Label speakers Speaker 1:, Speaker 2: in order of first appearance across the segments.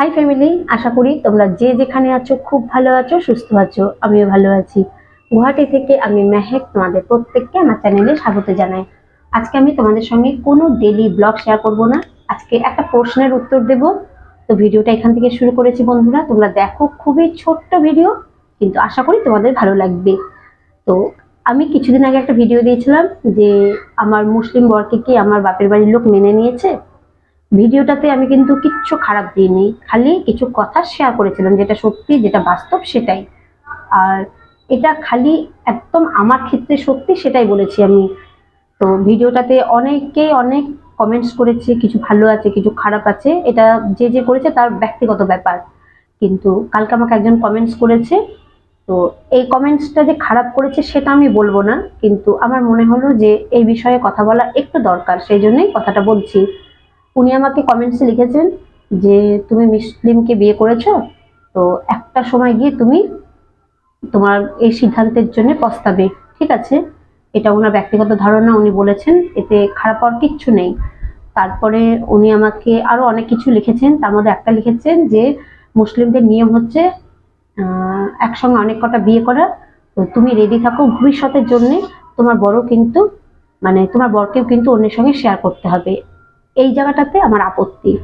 Speaker 1: High family আশা করি তোমরা যে যেখানে আছো, খুব ভালো আছো, সুস্থ আছো। আমিও ভালো আছি। গুয়াহাটি থেকে আমি মেহেক তোমাদের প্রত্যেককে আমার চ্যানেলে স্বাগত জানাই। আজকে আমি তোমাদের সঙ্গে কোনো ডেলি ব্লগ শেয়ার করব না। আজকে একটা প্রশ্নের উত্তর দেব। তো ভিডিওটা এখান থেকে শুরু করেছি বন্ধুরা। তোমরা দেখো, খুবই ছোট্ট ভিডিও কিন্তু আশা করি তোমাদের ভালো লাগবে। তো আমি কিছুদিন আগে একটা ভিডিও দিয়েছিলাম যে, আমার মুসলিম বরকে কি আমার বাপের বাড়ির লোক মেনে নিয়েছে? ভিডিওটাতে আমি কিন্তু কিচ্ছু খারাপ দিইনি, খালি কিছু কথা শেয়ার করেছিলাম যেটা সত্যি, যেটা বাস্তব সেটাই। আর এটা খালি একদম আমার ক্ষেত্রে সত্যি সেটাই বলেছি আমি। তো ভিডিওটাতে অনেকেই অনেক কমেন্টস করেছে, কিছু ভালো আছে, কিছু খারাপ আছে, এটা যে যে করেছে তার ব্যক্তিগত ব্যাপার। কিন্তু কালকে আমাকে একজন কমেন্টস করেছে, তো এই কমেন্টসটা যে খারাপ করেছে সেটা আমি বলব না, কিন্তু আমার মনে হলো যে এই বিষয়ে কথা বলা একটু দরকার, সেই জন্যই কথাটা বলছি। উনি আমাকে কমেন্টসে লিখেছেন যে, তুমি মুসলিমকে বিয়ে করেছ? তো একটা সময় গিয়ে তুমি তোমার এই সিদ্ধান্তের জন্য পস্তাবে, ঠিক আছে? এটা ওনার ব্যক্তিগত ধারণা, উনি বলেছেন, এতে খারাপ হওয়ার কিচ্ছু নেই। তারপরে উনি আমাকে আরও অনেক কিছু লিখেছেন, তার মধ্যে একটা লিখেছেন যে, মুসলিমদের নিয়ম হচ্ছে একসঙ্গে অনেক কটা বিয়ে করা। তো তুমি রেডি থাকো, ভবিষ্যতের জন্যে তোমার বড় কিন্তু মানে তোমার বরকেও কিন্তু অন্যের সঙ্গে শেয়ার করতে হবে। এই জায়গাটাতে আমার আপত্তি।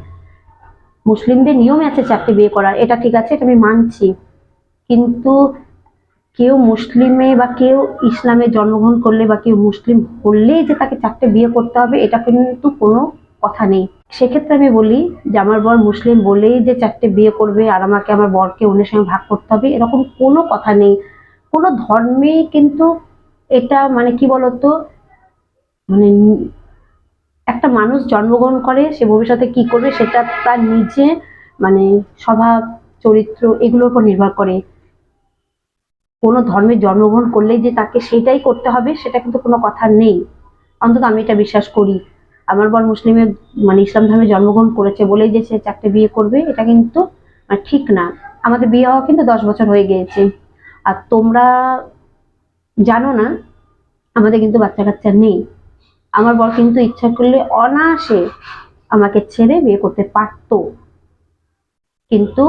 Speaker 1: মুসলিমদের নিয়মে আছে চারটে বিয়ে করার। এটা ঠিক আছে, এটা আমি মানছি। কিন্তু কেউ মুসলিমে বা কেউ ইসলামে জন্মগ্রহণ করলে বা কেউ মুসলিম হলেই যে তাকে চারটে বিয়ে করতে হবে, এটা কিন্তু কোনো কথা নেই। সেক্ষেত্রে আমি বলি যে, আমার বর মুসলিম বলেই যে চারটে বিয়ে করবে আর আমাকে আমার বরকে অন্যের সঙ্গে ভাগ করতে হবে, এরকম কোনো কথা নেই। কোনো ধর্মেই কিন্তু এটা মানে কি বলতো? মানে একটা মানুষ জন্মগ্রহণ করে, সে ভবিষ্যতে কি করবে সেটা তার নিজে মানে স্বভাব, চরিত্র এগুলোর উপর নির্ভর করে। কোনো ধর্মে জন্মগ্রহণ করলেই যে তাকে সেটাই করতে হবে, সেটা কিন্তু কোনো কথা নেই। অন্তত আমি এটা বিশ্বাস করি। আমার বর মুসলিমের মানে ইসলাম ধর্মে জন্মগ্রহণ করেছে বলেই যে সে চারটে বিয়ে করবে, এটা কিন্তু মানে ঠিক না। আমাদের বিয়ে হওয়া কিন্তু দশ বছর হয়ে গিয়েছে। আর তোমরা জানো না, আমাদের কিন্তু বাচ্চা কাচ্চা নেই। আমার বর কিন্তু ইচ্ছা করলে অনায়াসে আমাকে ছেড়ে বিয়ে করতে পারতো। কিন্তু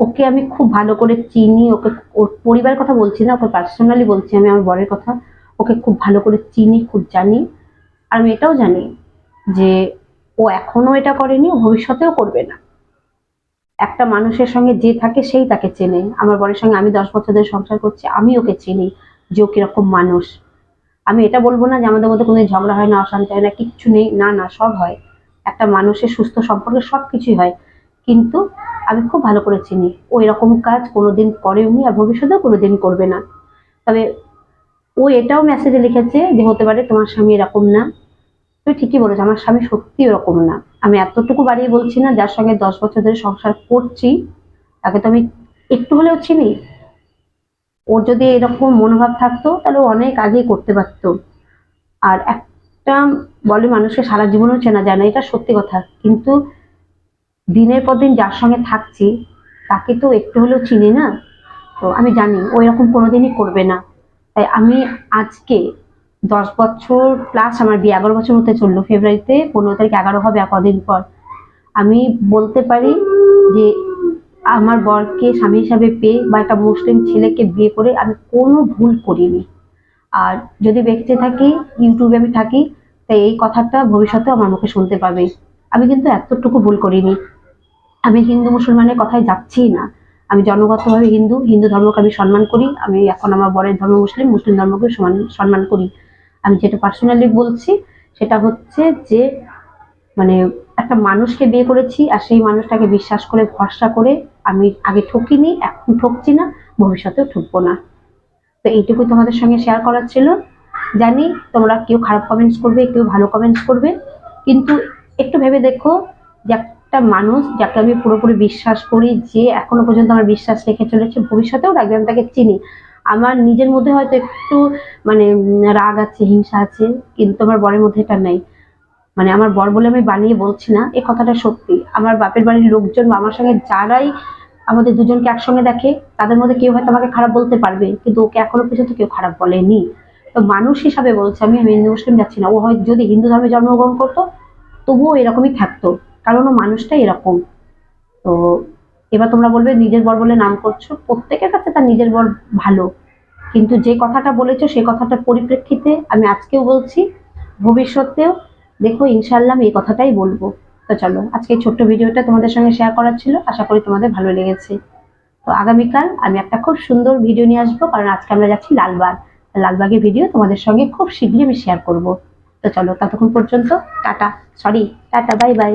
Speaker 1: ওকে আমি খুব ভালো করে চিনি, ওকে ওর পরিবারের কথা বলছি না, ওকে পার্সোনালি বলছি আমি আমার বরের কথা। ওকে খুব ভালো করে চিনি, খুব জানি। আর আমি এটাও জানি যে ও এখনও এটা করেনি ভবিষ্যতেও করবে না। একটা মানুষের সঙ্গে যে থাকে সেই তাকে চেনে। আমার বরের সঙ্গে আমি দশ বছর ধরে সংসার করছি, আমি ওকে চিনি যে ও কীরকম মানুষ। আমি এটা বলব না যে আমাদের মধ্যে কোনো ঝগড়া হয় না, অশান্তি হয় না, কিচ্ছু নেই। না না, সব হয়। একটা মানুষের সুস্থ সম্পর্কে সব কিছুই হয়। কিন্তু আমি খুব ভালো করে চিনি। ও এরকম কাজ কোনোদিন করেওনি আর ভবিষ্যতেও কোনোদিন করবে না। তবে ও এটাও মেসেজে লিখেছে যে, হতে পারে তোমার স্বামী এরকম না। তুই ঠিকই বলেছ, আমার স্বামী সত্যি এরকম না। আমি এতটুকু বাড়িয়ে বলছি না, যার সঙ্গে দশ বছর ধরে সংসার করছি, তাকে তো আমি একটু হলেও চিনি। ওর যদি এরকম মনোভাব থাকতো, তাহলে ও অনেক আগেই করতে পারতো। আর একটা বলে মানুষকে সারা জীবনও চেনা যায় না, এটা সত্যি কথা। কিন্তু দিনের পর দিন যার সঙ্গে থাকছি, তাকে তো একটু হলেও চিনি না। তো আমি জানি, ও এরকম কোনোদিনই করবে না। তাই আমি আজকে দশ বছর প্লাস আমার বিয়ে, এগারো বছর হতে চলল ফেব্রুয়ারিতে পনেরো তারিখ, এগারো হবে কদিন পর। আমি বলতে পারি যে আমার বরকে স্বামী হিসাবে পেয়ে বা একটা মুসলিম ছেলেকে বিয়ে করে আমি কোনো ভুল করিনি। আর যদি বেঁচে থাকি, ইউটিউবে আমি থাকি, তাই এই কথাটা ভবিষ্যতে আমার মুখে শুনতে পাবে। আমি কিন্তু এতটুকু ভুল করিনি। আমি হিন্দু মুসলমানের কথায় যাচ্ছি না। আমি জন্মগতভাবে হিন্দু হিন্দু ধর্মকে আমি সম্মান করি। আমি এখন আমার বরের ধর্ম মুসলিম মুসলিম ধর্মকে সম্মান করি। আমি যেটা পার্সোনালি বলছি, সেটা হচ্ছে যে মানে একটা মানুষকে বিয়ে করেছি আর সেই মানুষটাকে বিশ্বাস করে, ভরসা করে আমি আগে ঠকিনি, এখন ঠকছি না, ভবিষ্যতেও ঠকবো না। তো এইটুকুই তোমাদের সঙ্গে শেয়ার করার ছিল। জানি তোমরা কেউ খারাপ কমেন্টস করবে, কেউ ভালো কমেন্টস করবে, কিন্তু একটু ভেবে দেখো যে একটা মানুষ যাকে আমি পুরোপুরি বিশ্বাস করি, যে এখনও পর্যন্ত আমার বিশ্বাস রেখে চলেছে, ভবিষ্যতেও রাখবে, আমি তাকে চিনি। আমার নিজের মধ্যে হয়তো একটু মানে রাগ আছে, হিংসা আছে, কিন্তু আমার বরের মধ্যে এটা নেই। মানে আমার বর বলে আমি বানিয়ে বলছি না এই কথাটা সত্যি। আমার বাপের বাড়ির লোকজন বা আমার সঙ্গে যারাই আমাদের দুজনকে একসঙ্গে দেখে, তাদের মধ্যে কেউ হয়তো আমাকে খারাপ বলতে পারবে, কিন্তু ওকে এখনও পর্যন্ত কেউ খারাপ বলেনি। তো মানুষ হিসাবে বলছে, আমি হিন্দু মুসলিম যাচ্ছি না। ও হয়তো যদি হিন্দু ধর্মে জন্মগ্রহণ করতো, তবুও এরকমই থাকতো, কারণ ও মানুষটা এরকম। তো এবার তোমরা বলবে, নিজের বর বলে নাম করছ, প্রত্যেকের কাছে তার নিজের বর ভালো। কিন্তু যে কথাটা বলেছ, সে কথাটার পরিপ্রেক্ষিতে আমি আজকেও বলছি, ভবিষ্যতেও দেখো ইনশাল্লাহ আমি এই কথাটাই বলব। তো চলো, আজকে ছোট্ট ভিডিওটা তোমাদের সঙ্গে শেয়ার করার ছিল। আশা করি তোমাদের ভালো লেগেছে। তো আগামীকাল আমি একটা খুব সুন্দর ভিডিও নিয়ে আসব, কারণ আজকে আমরা যাচ্ছি লালবাগ। লালবাগের ভিডিও তোমাদের সঙ্গে খুব শীঘ্রই আমি শেয়ার করব। তো চলো, ততক্ষণ পর্যন্ত, tata. Sorry tata bye bye